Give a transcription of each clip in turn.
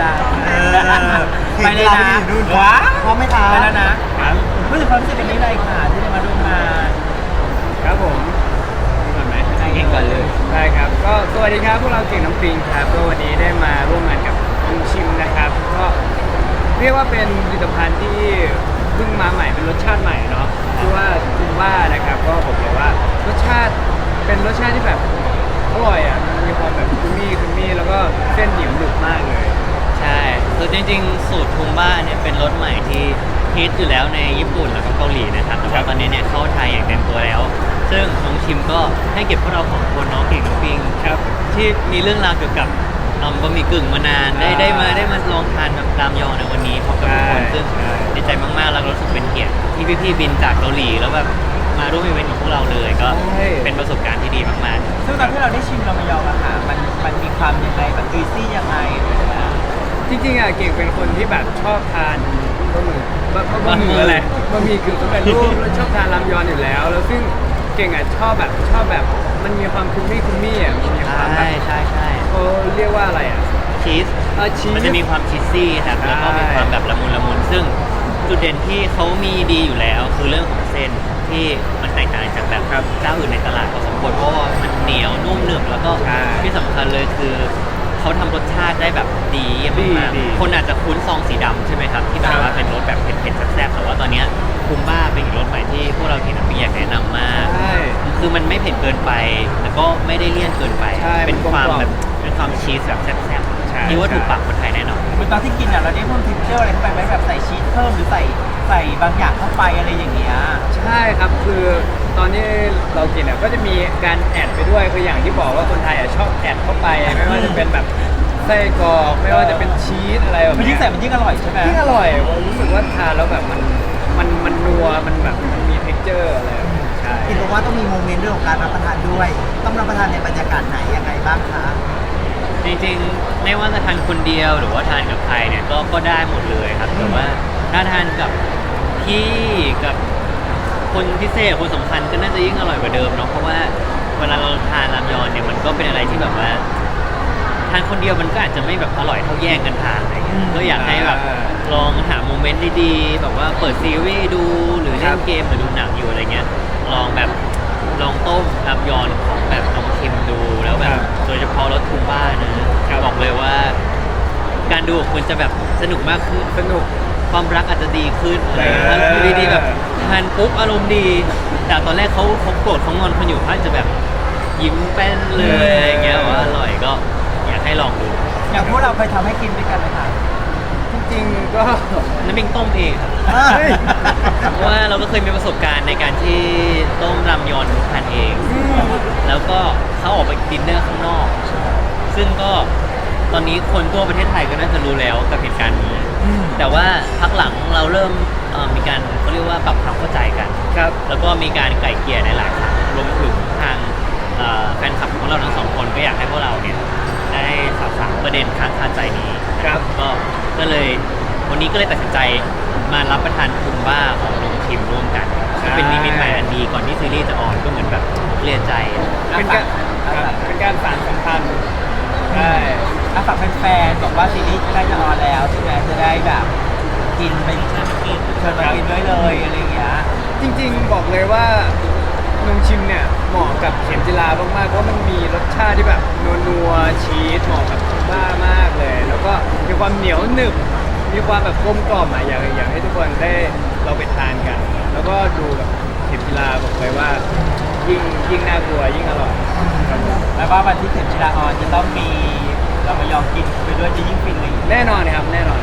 ได้เออไปเลยนะเห็นเวลาไปอยู่นู่นว้าพร้อมไหมคะไปแล้วนะครับพูดถึงความรู้สึกวันนี้เลยค่ะที่ได้มาร่วมงานครับผมก่อนไหมเก่งก่อนเลยได้ครับ ก็สวัสดีครับพวกเราเก่งน้ำปิงครับก็วันนี้ได้มาร่วมงานกับลุงชิมนะครับ ก็เรียกว่าเป็นผลิตภัณฑ์ที่เพิ่งมาใหม่เป็นรสชาติใหม่เนาะชื่อว่าคุณว่านะครับ ก็ผมเลยว่ารสชาติเป็นรสชาติที่แบบอร่อยอะมันมีความแบบคุมมี่คุมมี่แล้วก็เส้นเหนียวหนึบมากเลย ใช่คือจริงๆ สูตรทุมบ้าเนี่ยเป็นรสใหม่ที่ฮิตอยู่แล้วในญี่ปุ่นแล้วก็เกาหลีนะครับแต่ว่าตอนนี้เนี่ยเข้าไทยอย่างเต็มตัวแล้ว ซึ่งน้องชิมก็ให้เก็บพวกเราของคนน้องเก่งน้องปิงครับที่มีเรื่องราวเกี่ยวกับเอิ่มบะหมี่กึ่งมานานได้อ่าได้มาได้มาลองทานแบบรามยอนในวันนี้พร้อมกับทุกคนใช่ซึ่งใช่ดีใจมากๆแล้วก็รู้สึกเป็นเกียรติที่พี่ๆบินจากเกาหลีแล้วแบบมาร่วมอีเวนต์กับพวกเราเลยก็เป็นประสบการณ์ที่ดีมากๆซึ่งตอนที่เราได้ชิมรามยองอะค่ะมันมันมีความยังไงแบบจุยซี่ยังไงหรือว่า จริงๆอะเก่งเป็นคนที่แบบชอบทานบะหมี่บะบะบะหมี่อะไรบะหมี่กึ่งสำเร็จรูปแล้วชอบทานรามยอนอยู่แล้ว แล้วซึ่งเก่งอะชอบแบบชอบแบบมันมีความคุมมี่คุมมี่อะมันมีความแบใช่บใช่ใช่เขาเรียกว่าอะไรอะชีสเออชีส มันจะมีความชีสซี่ครับแล้วก็มีความแบบละมุนละมุนซึ่งจุดเด่นที่เขามีดีอยู่แล้ว คือเรื่องของเส้นที่มันแตกต่างจากแบบครับเจ้าอื่นในตลาดพอสมควรเพราะว่ามันเหนียวนุ่มหนึบแล้วก็ใช่ ที่สำคัญเลยคือ เขาทำรสชาติได้แบบดีเยี่ยมมากดีดีๆคนอาจจะคุ้นซองสีดำใช่ไหมครับ ที่แบบว่าเป็นรสแบบเผ็ดๆแซ่บๆแต่ว่าตอนเนี้ย คุมบ้าเป็นอีกรสใหม่ที่พวกเราทีนักเรียนแนะนำมาก ใช่ คือมันไม่เผ็ดเกินไป แล้วก็ไม่ได้เลี่ยนเกินไป ใช่เป็นมันกลมความกล่อมแบบเป็นความชีสแบบแซ่บใช่ ๆที่ว่าใช่ถูกปากคนไทยแน่นอน เหมือนตอนที่กินอะเราได้เพิ่มทิกเจอร์อะไรเข้าไปไหมแบบใส่ชีสเพิ่มหรือใส่ใส่บางอย่างเข้าไปอะไรอย่างเงี้ย ใช่ครับคือตอนที่เรากินอะก็จะมีการแอดไปด้วยคืออย่างที่บอกว่าคนไทยอะชอบแอดเข้าไป ไม่ว่าจะเป็นแบบไส้กรอกไม่ว่าจะเป็นชีสอะไรแบบมันยิ่งเนี้ใส่ยมันยิ่งอร่อยใช่ไหม ยิ่งอร่อยผมรู้สึกว่าทานแล้วแบบมัน มันมันนัวมันแบบมันมี texture อะไรแบบนี้ใช่ เห็นบอกว่าต้องมีโมเมนต์เรื่องของการรับประทานด้วย ต้องรับประทานในบรรยากาศไหนยังไงบ้างคะ จริงๆ ไม่ว่าจะทานคนเดียวหรือว่าทานกับใครเนี่ยก็ก็ได้หมดเลยครับ แต่ว่าถ้าทานกับพี่กับคนพิเศษคนสำคัญก็น่าจะยิ่งอร่อยกว่าเดิมเนาะเพราะว่าเวลาเราทานรามยอนเนี่ยมันก็เป็นอะไรที่แบบว่าทานคนเดียวมันก็อาจจะไม่แบบอร่อยเท่าแย่งกันทานอะไรเงี้ยก็อยากให้แบบ อ่า ลองหาโมเมนต์ดีๆแบบว่าเปิดซีรีส์ดูหรือครัเล่บนเกมหรือดูหนังอยู่อะไรเงี้ย ลองแบบลองต้มรามยอนของแบบน้องคิมดูแล้วแบบโดยเฉพาะรถทูบ้านะบอกเลยว่า การดูของคุณจะแบบสนุกมากขึ้นสนุก ความรักอาจจะดีขึ้นอะไรอย่างเอเงี้ยออยู่ดีๆแบบทานปุ๊บอารมณ์ดี แต่ตอนแรกเขาเขาโกรธเขางอนคนอยู่เขาอาจจะแบบยิ้มแป้นเลยอะไรอย่างเงี้ยว่าอร่อยก็อยากให้ลองดู อย่างพวกเราเคยทำให้กินด้วยกันไหมคะ จริงๆก็ น้ำมิงต้มเองครับเฮ้ย เพราะว่าเราก็เคยมีประสบการณ์ในการที่ต้มรามยอนทานเอง แล้วก็เขาออกไปดินเนอร์ข้างนอก ซึ่งก็ตอนนี้คนทั่วประเทศไทยก็น่าจะรู้แล้วกับเหตุการณ์นี้ แต่ว่าพักหลังเราเริ่มเอ่อมีการเขาเรียกว่าปรับความเข้าใจกัน ครับ แล้วก็มีการไกล่เกลี่ยในหลายครั้งรวมถึงทางเอ่อแฟนคลับของเราทั้งสองคนก็อยากให้พวกเราเนี่ยได้สาวสาวประเด็นค้างคาใจนี้ ครับ ก็ก็เลยวันนี้ก็เลยตัดสินใจมารับประทานคุมบ้าของลุงทิมร่วมกันก็เป็นนิมิตใหม่อันดีก่อนที่ซีรีส์จะออนก็เหมือนแบบเรียนใจเป็นการครับเป็นการสานสัมพันธ์ใช่ถ้าฝากแฟนๆบอกว่าซีรีส์ใกล้จะออนแล้วใช่ไหมจะได้แบบกินไปเชิญมากินเชิญมากินด้วยเลยอะไรอย่างเงี้ย จริง ๆ บอกเลยว่า นมชิมเนี่ยเหมาะกับเข็มจิลามากๆเพราะมันมีรสชาติที่แบบนัวๆชีสเหมาะกับทุกบ้ามากเลย แล้วก็มีความเหนียวหนึบมีความแบบกลมกล่อมอะอยากอยากให้ทุกคนได้เราไปทานกัน แล้วก็ดูแบบเข็มจิลาบอกเลยว่า ยิ่งยิ่งน่ากลัวยิ่งอร่อยครับผม แล้วก็วันที่เข็มชิลาออนจะต้องมีเรามายอมกินไปด้วยจะยิ่งฟินเลยแน่นอนครับแน่นอน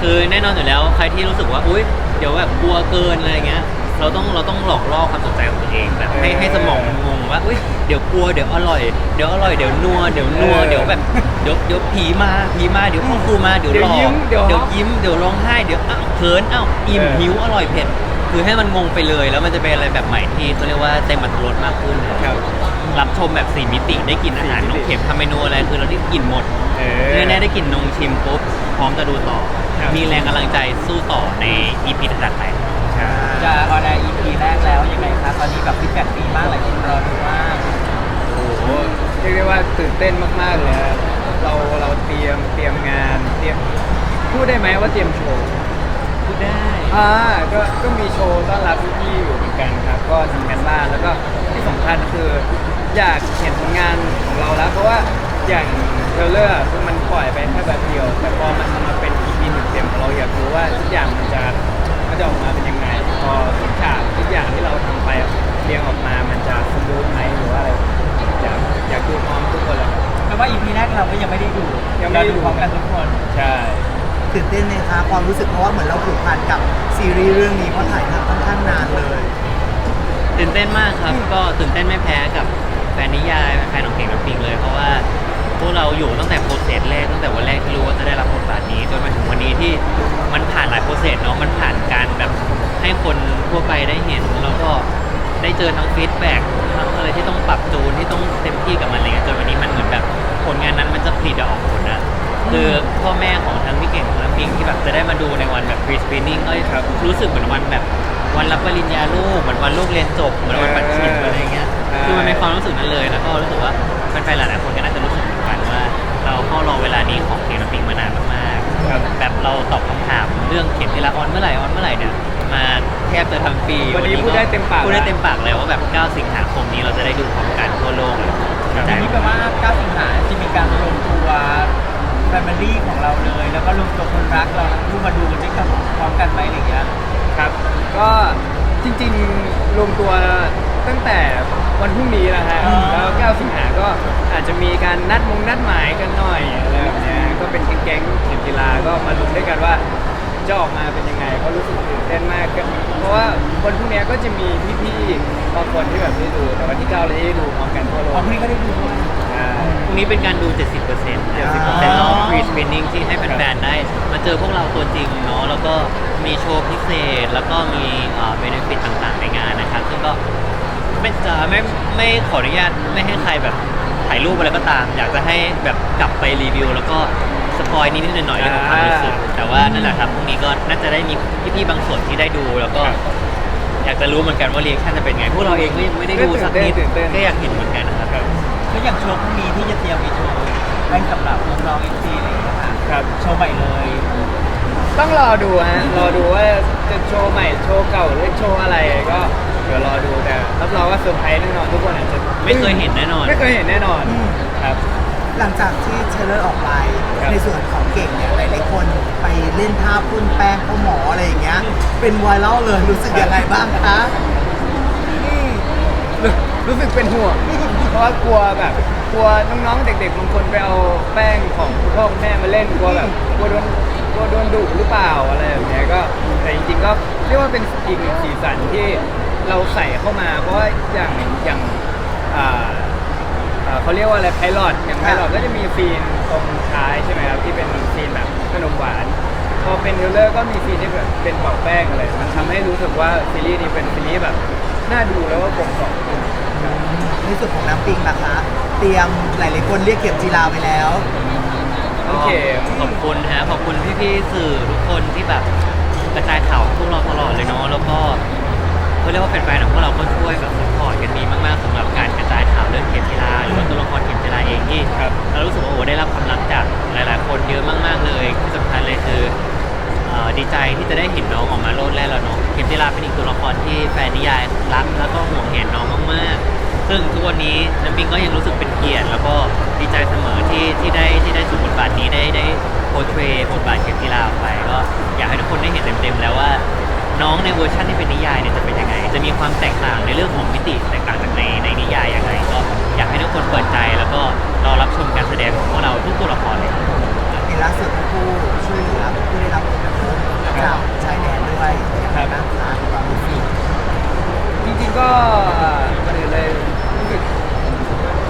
คือแน่นอนอยู่แล้วใครที่รู้สึกว่า อุ้ยเดี๋ยวแบบกลัวเกินอะไรเงี้ย เราต้องเราต้องหลอกล่อความสนใจของตัวเองแบบให้เออให้สมองมันงงว่าอุ้ยเดี๋ยวกลัวเดี๋ยวอร่อยเดี๋ยวอร่อยเดี๋ยวนัวเดี๋ยวนัวเออเดี๋ยวแบบเดี๋ยวเดี๋ยวผีมาผีมาเดี๋ยวพ่อครูมาเดี๋ยวเดี๋หยวลอกยิ้มเดี๋ยว เดี๋ยวยิ้มเดี๋ยวร้องไห้เดี๋ยวอ้าวเขินอ้าวอิ่มเออหิวอร่อยเผ็ดคือให้มันงงไปเลย แล้วมันจะเป็นอะไรแบบใหม่ที่เขาเรียกว่าเต็มอัตรสมากขึ้น ครับ รับชมแบบสี่มิติได้กินอาหารสี่มิน้ติองเข็มทำเมนูอะไรคือเราได้กินหมดเอเนื่อได้ได้กลินนมชิมปุ๊บพร้อมจะดูต่อ ครับ มีแรงกำลังใจสู้ต่อในอีพีถัดไปใช่ จะออนแอร์ EP แรกแล้วยังไงคะตอนนี้แบบฟีดแบ็กดีมากหลายคนรอดูมากโอ้โหเรียกได้ว่าตื่นเต้นมากๆเลยฮะเราเราเตรียมเตรียมงานเตรียมก็เตรียมโชว์ พูดได้ อ่าก็ก็มีโชว์ต้อนรับพี่ๆอยู่เหมือนกันครับ ก็ทำกันบ้านแล้วก็ที่สำคัญคืออยากเห็นผลงานของเราแล้ว เพราะว่าอย่างเทรลเลอร์คือมันปล่อยไปแค่แบบเดียว แต่พอมันมาเป็น EP หนึ่งเต็มเราอยากรู้ว่าทุกอย่างมันจะมันจะออกมาเป็นยังไงพ อทุกฉากทุกอย่างที่เราทำไปเรียงออกมามันจะสมบูรณ์ไหมหรือว่าอะไรอยากอยากดูพร้อมทุกคนเลยครับ แปลว่าอีพีแรกเราก็ยังไม่ได้ดูยังไม่ได้ดู เราพร้อมกันทุกคนใช่ ตื่นเต้นไหมคะความรู้สึกเพราะว่าเหมือนเราผูกพันกับซีรีส์เรื่องนี้เพราะถ่ายทำค่อนข้างนานเลย ตื่นเต้นมากครับ ก็ตื่นเต้นไม่แพ้กับแฟนนิยายแฟนของเก่งน้ำปิงเลย เพราะว่า พวกเราอยู่ตั้งแต่โปรเซสแรกตั้งแต่วันแรกที่รู้ว่าจะได้รับบทบาทนี้จนมาถึงวันนี้ที่มันผ่านหลายโปรเซสเนาะมันผ่านการแบบให้คนทั่วไปได้เห็นแล้วก็ได้เจอทั้งฟีดแบ็กทั้งอะไรที่ต้องปรับจูนที่ต้องเต็มที่กับมันอะไรเงี้ยจนวันนี้มันเหมือนแบบผลงานนั้นมันจะผลิตออกผลนะคือพ่อแม่ของทั้งพี่เก่งของน้ำปิงที่แบบจะได้มาดูในวันแบบ pre screening ก็รู้สึกเหมือนวันแบบ วันรับปริญญาลูกเหมือนวันลูกเรียนจบเหมือนวันปัดฉิมอะไรเงี้ยเออคือมันเป็นความรู้สึกนั้นเลยแล้วก็รู้สึกว่าแฟนๆหลายๆคนก็น่าจะรู้สึ กเหมือนกันว่า เราเฝ้ารอเวลานี้ของเกมน้ำปิงมานานมากครับๆแบบเราตอบคำถามเรื่องเข็มทีละออนเมื่อไหร่ออนเมื่อไหร่เนี่ยมาแทบจะทั้งปีวันนี้พูดได้เต็มปาก พูดได้แล้วเต็มปากเลยว่าแบบ 9 สิงหาคมนี้เราจะได้ดูพร้อมกันทั่วโลกเลยครับใช่ทีนี้แปลว่า 9 สิงหาจะมีการรวมตัวแฟมิลี่ของเราเลย แล้วก็รวมตัวคนรักเราทั้งคู่มาดูกันด้วยกันพร้อมกันไหมอะไรอย่างเงี้ยครับ ก็จริงๆรวมตัวตั้งแต่ วันพรุ่งนี้แล้วฮะอ๋อแล้ว9สิงหาก็อาจจะมีการนัดมงนัดหมายกันหน่อยอะไรแบบเนี้ยก็เป็นแก๊งๆเข็มกีฬาก็มาลุ้นด้วยกันว่าจะออกมาเป็นยังไงก็รู้สึกตื่นเต้นมากก็เพราะว่าวันพรุ่งนี้ก็จะมีพี่ๆบางคนที่แบบได้ดูแต่วันที่9เราจะได้ดูพร้อมกันทั่วโลอ๋อกพรุ่งนี้ก็ได้ดูด้วยใช่พรุ่งนี้เป็นการดู 70% 70%รอบ pre screening ที่ให้แฟนๆได้ มาเจอพวกเราตัวจริงเนาะแล้วก็มีโชว์พิเศษ แล้วก็มีเอ่อ benefit ต่างๆในงานนะครับ ซึ่งก็ ไม่จะไม่ไม่ขออนุญาตไม่ให้ใครแบบถ่ายรูปอะไรก็ตาม อยากจะให้แบบกลับไปรีวิว แล้วก็สปอยนิดๆหน่อยๆเรื่องของความรู้สึกแต่ว่านั่นแหละครับพรุ่งนี้ก็น่าจะได้มีพี่ๆบางส่วนที่ได้ดูแล้วก็ อยากจะรู้เหมือนกันว่าเรียกชั่นจะเป็นไงพวกเราเองก็ยังไม่ได้ดูสักนิดตื่นเต้นก็อยากเห็นเหมือนกันนะครับ ก็อย่างโชว์พรุ่งนี้ที่จะเตรียมมีโชว์ให้สำหรับน้องๆเอ็นซีอะไรอย่างเงี้ยค่ะครับ โชว์ใหม่เลยต้องรอดูฮะ รอดูว่าจะโชว์ใหม่ โชว์เก่าหรือโชว์อะไรก็ เดี๋ยวรอดูแต่รับรองว่าเซอร์ไพรส์แน่นอนทุกคนอาจจะไม่เคยเห็นแน่นอน ไม่เคยเห็นแน่นอนอืม ครับ หลังจากที่เทรลเลอร์ออกไป ครับ ในส่วนของเก่งเนี่ยหลายๆคนไปเล่นท่าพ่นแป้งพ่อหมออะไรอย่างเงี้ย เป็นไวรัลเลยรู้สึกยังไงบ้างคะรู้รู้สึกเป็นห่วง เพราะว่ากลัวแบบกลัวน้องๆเด็กๆบางคนไปเอาแป้งของคุณพ่อคุณแม่มาเล่นกลัวแบบกลัวโดนกลัวโดนดุหรือเปล่าอะไรแบบเนี้ยก็แต่จริงๆก็เรียกว่าเป็นอีกหนึ่งสีสันที่ เราใส่เข้ามาเพราะว่าอย่างอย่างอ่าอ่าเขาเรียกว่าอะไรไพลอตอย่างไพลอตก็จะมีซีนตรงท้ายใช่ไหมครับที่เป็นซีนแบบขนมหวานพอเป็นเทรลเลอร์ก็มีซีนที่แบบเป็นเป่าแป้งอะไรมันทำให้รู้สึกว่าซีรีส์นี้เป็นซีรีส์แบบน่าดูแล้วก็กลมกล่อมในส่วนของน้ำปิงนะคะ เตรียมหลายๆคนเรียกเข็มจีราไปแล้ว โอเค ขอบคุณฮะขอบคุณพี่ๆสื่อทุกคนที่แบบกระจายข่าวพวกเราตลอดเลยเนาะแล้วก็ เขาเรียกว่าแฟนๆของพวกเราก็ช่วยแบบสปอร์ตกันดีมากๆสำหรับการกระจายข่าวเรื่องเข็มกีฬาหรือว่าตัวละครเข็มกีฬาเองที่ครับ เรารู้สึกว่าโอ้ได้รับความรักจากหลายๆ คนเยอะมากๆเลยที่สำคัญเลยคือเอ่อดีใจที่จะได้เห็นน้องออกมาโลดแล่นแล้วเนาะเข็มจีราเป็นอีกตัวละครที่แฟนนิยายรักแล้วก็ห่วงเห็นน้องมากๆ ซึ่งทุกวันนี้น้ำปิงก็ยังรู้สึกเป็นเกียรติ แล้วก็ดีใจเสมอที่ที่ได้ที่ได้สวมบทบาทนี้ได้ได้โพสเทรบทบาทเข็มจีราออกไปก็อยากให้ทุกคนได้เห็นเต็มๆแล้วว่า น้องในเวอร์ชันที่เป็นนิยายเนี่ยจะเป็นยังไง จะมีความแตกต่างในเรื่องของมิติแตกต่างจากในในนิยายยังไงก็อยากให้ทุกคนเปิดใจแล้วก็รอรับชมการแสดงของพวกเราทุกตัวละครเลยครับเห็นล่าสุดผู้ช่วยเหลือผู้ได้รับผลกระทบจากชายแดนด้วยยังไงบ้างคะความรู้สึกจริงๆก็ก่อนอื่นเลยรู้สึก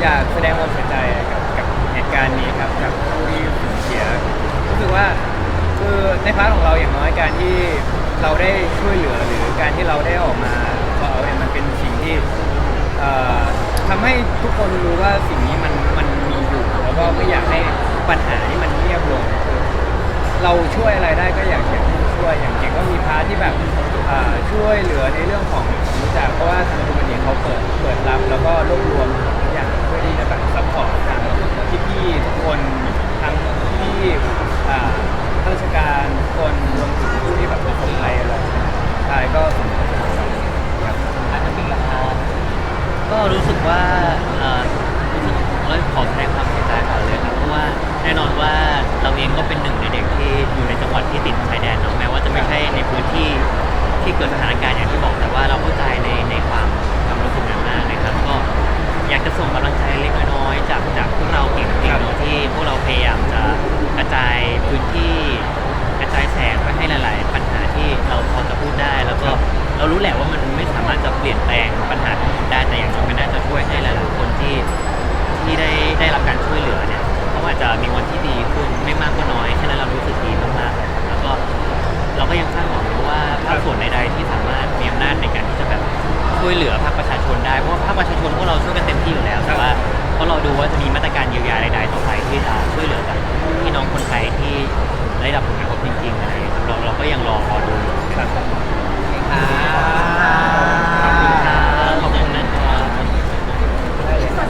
อยากแสดงความเสียใจกับกับเหตุการณ์นี้ครับกับผู้ที่สูญเสียรู้สึกว่าคือในพาร์ทของเราอย่างน้อยการที่ เราได้ช่วยเหลือหรือการที่เราได้ออกมาเอาเนี่ยมันเป็นสิ่งที่เอ่อทำให้ทุกคนรู้ว่าสิ่งนี้มันมันมีอยู่แล้วก็ไม่อยากให้ปัญหานี้มันเงียบลง เราช่วยอะไรได้ก็อยากอยากช่วยอย่างเก่งก็มีพาร์ทที่แบบอ่าช่วยเหลือในเรื่องของรู้จักเพราะว่าทางดูมันเนี่ยเขาเปิดเปิดรับแล้วก็รวบรวมทุกอย่างเพื่อที่จะแบบซัพพอร์ตทางพี่ๆทุกคนทั้งที่อ่า ข้าราชการทุกคนรวมถึงผู้ที่แบบเป็นคนไทยอะไรใช่ก็สมควรครับอาจจะมีราคาก็รู้สึกว่าเอ่อรู้สึกแล้วขอแสดงความเสียใจก่อนเลยครับเพราะว่าแน่นอนว่าเราเองก็เป็นหนึ่งในเด็กที่อยู่ในจังหวัดที่ติดชายแดนเนาะแม้ว่าจะไม่ใช่ในพื้นที่ที่เกิดสถานการณ์อย่างที่บอกแต่ว่าเราเข้าใจในในความความรู้สึกนั้นมากนะครับก็อยากจะส่งกำลังใจเล็กน้อยจากจากพวกเราเก่งๆเนาะที่พวกเราพยายาม ระจายพื้นที่กระจายแสงไปให้หลาย ๆ ปัญหาที่เราพอจะพูดได้ แล้วก็เรารู้แหละว่ามันไม่สามารถจะเปลี่ยนแปลงปัญหาทั้งหมดได้แต่อย่างน้อยมันน่าจะช่วยให้หลายๆคนที่ที่ได้ได้รับการช่วยเหลือเนี่ยเขาอาจจะมีวันที่ดีขึ้นไม่มากก็น้อยฉะนั้นเรารู้สึกดีมากๆเลยครับแล้วก็เราก็ยังคาดหวังนะว่าภาคส่วนใดๆที่สามารถมีอำนาจในการที่จะแบบช่วยเหลือภาคประชาชนได้เพราะว่าภาคประชาชนพวกเราช่วยกันเต็มที่อยู่แล้วแต่ว่าก็รอดูว่าจะมีมาตรการเยียวยาใดๆต่อไปที่จะช่วยเหลือกับ พี่น้องคนไทยที่ได้รับผลกระทบจริงๆอะไรเครับเราเราก็ยังรอรอดูครับขอบคุณครับขอบคุณนะครับ ส่ว